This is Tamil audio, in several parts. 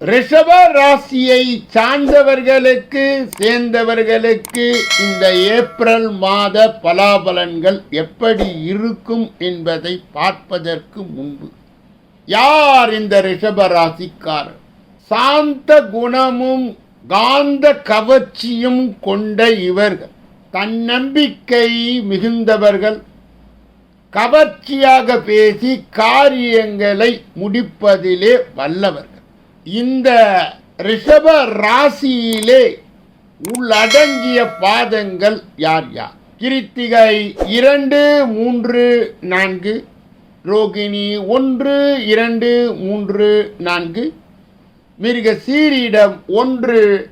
ரிஷப ராசியை சார்ந்தவர்களுக்கு சேர்ந்தவர்களுக்கு இந்த ஏப்ரல் மாத பலாபலன்கள் எப்படி இருக்கும் என்பதை பார்ப்பதற்கு முன்பு யார் இந்த ரிஷப ராசிக்காரர்? சாந்த குணமும் காந்த கவர்ச்சியும் கொண்ட இவர்கள் தன்னம்பிக்கை மிகுந்தவர்கள். கவர்ச்சியாக பேசி காரியங்களை முடிப்பதிலே வல்லவர்கள். இந்த ரிஷப ராசியிலே உள்ளடங்கிய பாதங்கள் யார் யார்? கிருத்திகை இரண்டு மூன்று நான்கு. ரோகிணி ஒன்று இரண்டு மூன்று நான்கு. மிருக சீரிடம் ஒன்று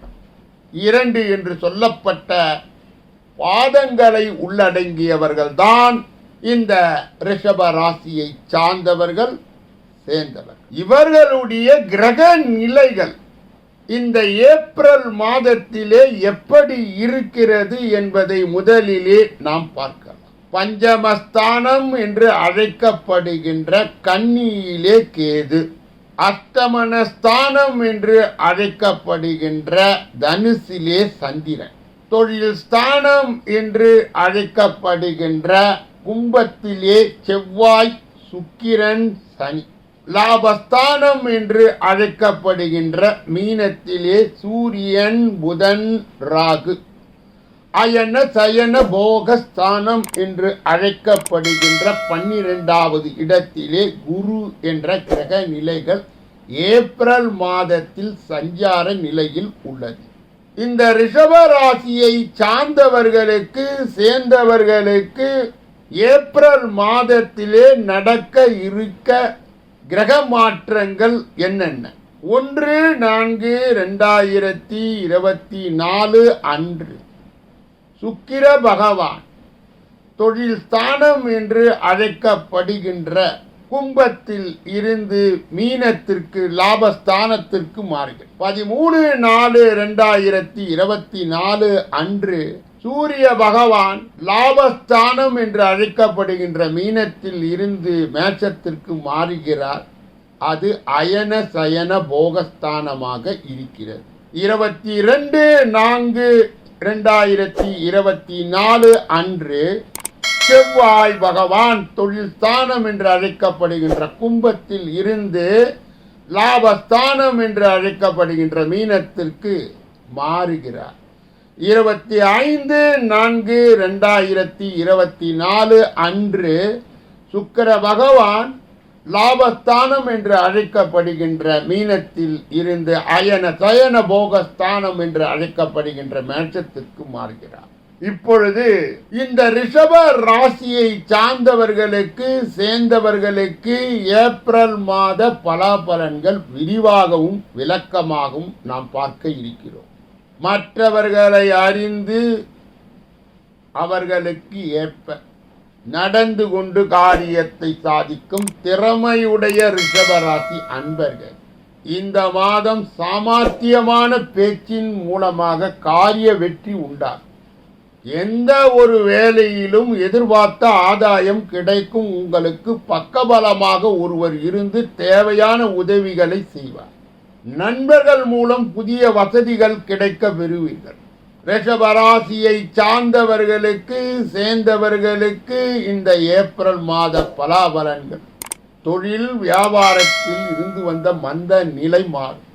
இரண்டு என்று சொல்லப்பட்ட பாதங்களை உள்ளடங்கியவர்கள்தான் இந்த ரிஷப ராசியை சார்ந்தவர்கள். சேர்ந்தவர். இவர்களுடைய கிரக நிலைகள் இந்த ஏப்ரல் மாதத்திலே எப்படி இருக்கிறது என்பதை முதலிலே நாம் பார்க்கலாம். பஞ்சமஸ்தானம் என்று அழைக்கப்படுகின்ற கன்னியிலே கேது அஸ்தமனஸ்தானம் என்று அழைக்கப்படுகின்ற தனுசிலே சந்திரன் தொழில் ஸ்தானம் என்று அழைக்கப்படுகின்ற கும்பத்திலே செவ்வாய் சுக்கிரன் சனி. லாபஸ்தானம் என்று அழைக்கப்படுகின்ற மீனத்திலே சூரியன் புதன் ராகு. அயன சயன போகஸ்தானம் என்று அழைக்கப்படுகின்ற பன்னிரெண்டாவது இடத்திலே குரு என்ற கிரக நிலைகள் ஏப்ரல் மாதத்தில் சஞ்சார நிலையில் உள்ளது. இந்த ரிஷப ராசியை சார்ந்தவர்களுக்கு சேர்ந்தவர்களுக்கு ஏப்ரல் மாதத்திலே நடக்க இருக்க கிரக மாற்றங்கள் என்னென்ன? ஒன்று நான்கு ரெண்டாயிரத்தி இருபத்தி நாலு அன்று. சுக்கிர பகவான் தொழில் ஸ்தானம் என்று அழைக்கப்படுகின்ற கும்பத்தில் இருந்து மீனத்திற்கு லாபஸ்தானத்திற்கு மாறுகிறது. பதிமூணு நாலு ரெண்டாயிரத்தி இருபத்தி நாலு அன்று சூரிய பகவான் லாபஸ்தானம் என்று அழைக்கப்படுகின்ற மீனத்தில் இருந்து மேச்சத்திற்கு மாறுகிறார். அது அயன சயன போகஸ்தானமாக இருக்கிறது. இருபத்தி ரெண்டு நான்கு இரண்டாயிரத்தி இருபத்தி நாலு அன்று செவ்வாய் பகவான் தொழில் ஸ்தானம் என்று அழைக்கப்படுகின்ற கும்பத்தில் இருந்து லாபஸ்தானம் என்று அழைக்கப்படுகின்ற மீனத்திற்கு மாறுகிறார். இருபத்தி ஐந்து நான்கு ரெண்டாயிரத்தி இருபத்தி நாலு அன்று சுக்கர பகவான் லாபஸ்தானம் என்று அழைக்கப்படுகின்ற மீனத்தில் இருந்து அயன சயன போகஸ்தானம் என்று அழைக்கப்படுகின்ற மேட்சத்திற்கு மாறுகிறார். இப்பொழுது இந்த ரிஷப ராசியை சார்ந்தவர்களுக்கு சேர்ந்தவர்களுக்கு ஏப்ரல் மாத பலாபலன்கள் விரிவாகவும் விளக்கமாகவும் நாம் பார்க்க இருக்கிறோம். மற்றவர்களை அறிந்து அவர்களுக்கு ஏற்ப நடந்து கொண்டு காரியத்தை சாதிக்கும் திறமையுடைய ரிஷபராசி அன்பர்கள். இந்த மாதம் சாமர்த்தியமான பேச்சின் மூலமாக காரிய வெற்றி உண்டாகும். எந்த ஒரு வேலையிலும் எதிர்பார்த்த ஆதாயம் கிடைக்கும் உங்களுக்கு பக்கபலமாக ஒருவர் இருந்து தேவையான உதவிகளை செய்வார். நண்பர்கள் மூலம் புதிய வசதிகள் கிடைக்க பெறுவீர்கள் ரிஷபராசியை சார்ந்தவர்களுக்கு சேர்ந்தவர்களுக்கு இந்த ஏப்ரல் மாத பலாபலன்கள். தொழில் வியாபாரத்தில் இருந்து வந்த மந்த நிலை மாறும்.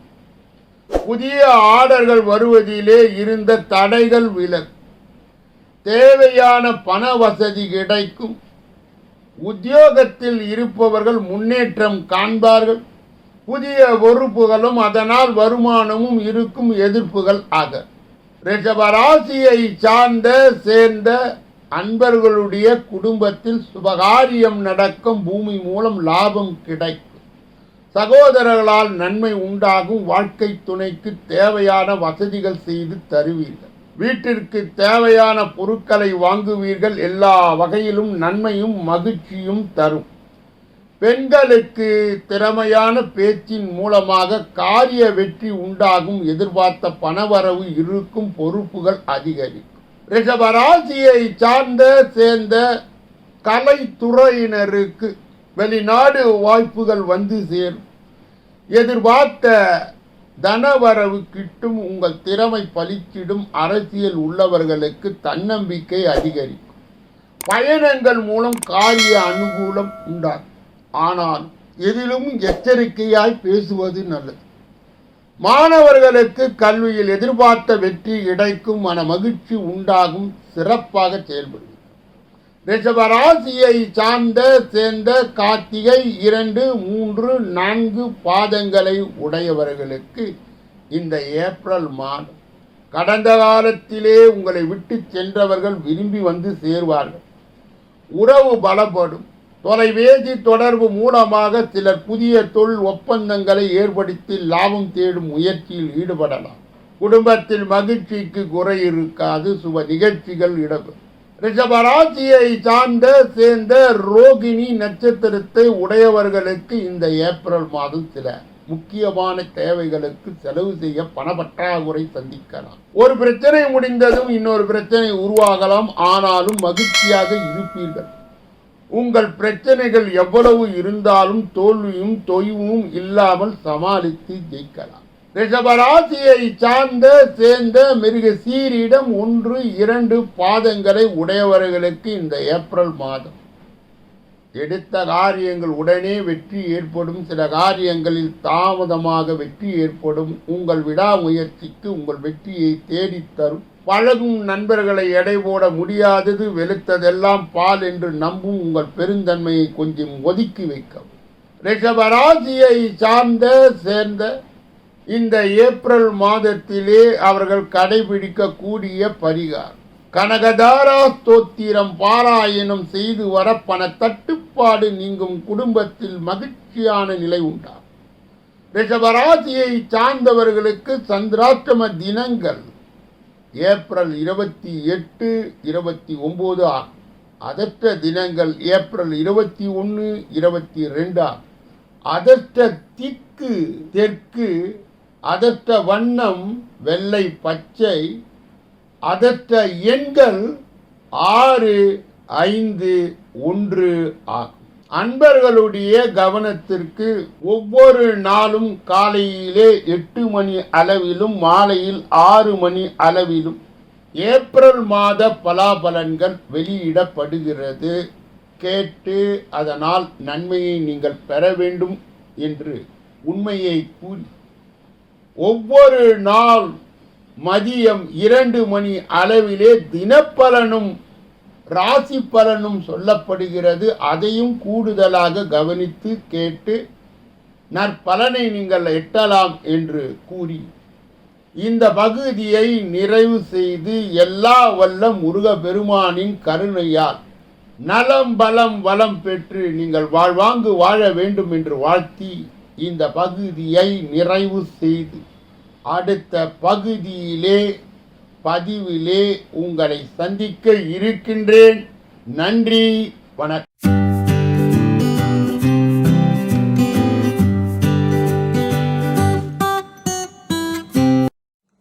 புதிய ஆர்டர்கள் வருவதிலே இருந்த தடைகள் விலகும். தேவையான பண வசதி கிடைக்கும். உத்தியோகத்தில் இருப்பவர்கள் முன்னேற்றம் காண்பார்கள். புதிய பொறுப்புகளும் அதனால் வருமானமும் இருக்கும் எதிர்ப்புகள் ஆக. ரிஷபராசியை சார்ந்த சேர்ந்த அன்பர்களுடைய குடும்பத்தில் சுபகாரியம் நடக்கும். பூமி மூலம் லாபம் கிடைக்கும். சகோதரர்களால் நன்மை உண்டாகும். வாழ்க்கை துணைக்கு தேவையான வசதிகள் செய்து தருவீர்கள். வீட்டிற்கு தேவையான பொருட்களை வாங்குவீர்கள் எல்லா வகையிலும் நன்மையும் மகிழ்ச்சியும் தரும். பெண்களுக்கு திறமையான பேச்சின் மூலமாக காரிய வெற்றி உண்டாகும் எதிர்பார்த்த பணவரவு இருக்கும் பொறுப்புகள் அதிகரிக்கும். ரிஷபராசியை சார்ந்த சேர்ந்த கலைத்துறையினருக்கு வெளிநாடு வாய்ப்புகள் வந்து சேரும். எதிர்பார்த்த தனவரவு கிட்டும் உங்கள் திறமை பலிச்சிடும் அரசியல் உள்ளவர்களுக்கு தன்னம்பிக்கை அதிகரிக்கும். பயணங்கள் மூலம் காரிய அனுகூலம் உண்டாகும். ஆனால் எதிலும் எச்சரிக்கையாய் பேசுவது நல்லது. மாணவர்களுக்கு கல்வியில் எதிர்பார்த்த வெற்றி கிடைக்கும் மன மகிழ்ச்சி உண்டாகும். சிறப்பாக செயல்படும் ரிஷபராசியை சார்ந்த சேர்ந்த கார்த்திகை இரண்டு மூன்று நான்கு பாதங்களை உடையவர்களுக்கு இந்த ஏப்ரல் மாதம் கடந்த காலத்திலே உங்களை விட்டு சென்றவர்கள் விரும்பி வந்து சேர்வார்கள். உறவு பலப்படும். தொலைபேசி தொடர்பு மூலமாக சிலர் புதிய தொழில் ஒப்பந்தங்களை ஏற்படுத்தி லாபம் தேடும் முயற்சியில் ஈடுபடலாம். குடும்பத்தில் மகிழ்ச்சிக்கு குறை இருக்காது. சுப நிகழ்ச்சிகள் இடம்பெறும். ரிஷபராசியை சார்ந்த சேர்ந்த ரோகிணி நட்சத்திரத்தை உடையவர்களுக்கு இந்த ஏப்ரல் மாதம் சில முக்கியமான தேவைகளுக்கு செலவு செய்ய பணப்பற்றாக்குறை சந்திக்கலாம். ஒரு பிரச்சனை முடிந்ததும் இன்னொரு பிரச்சனை உருவாகலாம். ஆனாலும் மகிழ்ச்சியாக இருப்பீர்கள். உங்கள் பிரச்சனைகள் எவ்வளவு இருந்தாலும் தோல்வியும் தொய்வும் இல்லாமல் சமாளித்து ஜெயிக்கலாம். ரிஷபராசியை சார்ந்த சேர்ந்த மிருக சீரிடம் ஒன்று இரண்டு பாதங்களை உடையவர்களுக்கு இந்த ஏப்ரல் மாதம். எடுத்த காரியங்கள் உடனே வெற்றி ஏற்படும். சில காரியங்களில் தாமதமாக வெற்றி ஏற்படும். உங்கள் விடாமுயற்சிக்கு உங்கள் வெற்றியை தேடித்தரும் பழகும் நண்பர்களை எடை போட முடியாதது. வெளுத்ததெல்லாம் பால் என்று நம்பும். உங்கள் பெருந்தன்மையை கொஞ்சம் ஒதுக்கி வைக்கவும். ரிஷபராசியை சார்ந்த சேர்ந்த இந்த ஏப்ரல் மாதத்திலே அவர்கள் கடைபிடிக்கக்கூடிய பரிகாரம். கனகதாரா ஸ்தோத்திரம் பாராயணம் செய்து வர பண தட்டுப்பாடு நீங்கும் குடும்பத்தில் மகிழ்ச்சியான நிலை உண்டாகும். ரிஷபராசியை சார்ந்தவர்களுக்கு சந்திராஷ்டம தினங்கள் ஏப்ரல் இருபத்தி எட்டு இருபத்தி ஒம்பது ஆகும். அதற்ற தினங்கள் ஏப்ரல் இருபத்தி ஒன்று இருபத்தி ரெண்டு ஆகும். அதற்ற திக்கு தெற்கு அதற்ற வண்ணம் வெள்ளை பச்சை அதற்ற எண்கள் ஆறு ஐந்து ஒன்று ஆகும். அன்பர்களுடைய கவனத்திற்கு ஒவ்வொரு நாளும் காலையிலே எட்டு மணி அளவிலும் மாலையில் ஆறு மணி அளவிலும் ஏப்ரல் மாத பலாபலன்கள் வெளியிடப்படுகிறது. கேட்டு அதனால் நன்மையை நீங்கள் பெற வேண்டும் என்று உண்மையை கூறி ஒவ்வொரு நாள் மதியம் இரண்டு மணி அளவிலே தினப்பலனும் ராசி பலனும் சொல்லப்படுகிறது. அதையும் கூடுதலாக கவனித்து கேட்டு நற்பலனை நீங்கள் எட்டலாம் என்று கூறி இந்த பகுதியை நிறைவு செய்து எல்லா வல்ல முருக பெருமானின் கருணையால் நலம் பலம் வளம் பெற்று நீங்கள் வாழ்வாங்கு வாழ வேண்டும் என்று வாழ்த்தி இந்த பகுதியை நிறைவு செய்து அடுத்த பகுதியிலே பதிவிலே உங்களை சந்திக்க இருக்கின்றேன். நன்றி வணக்கம்.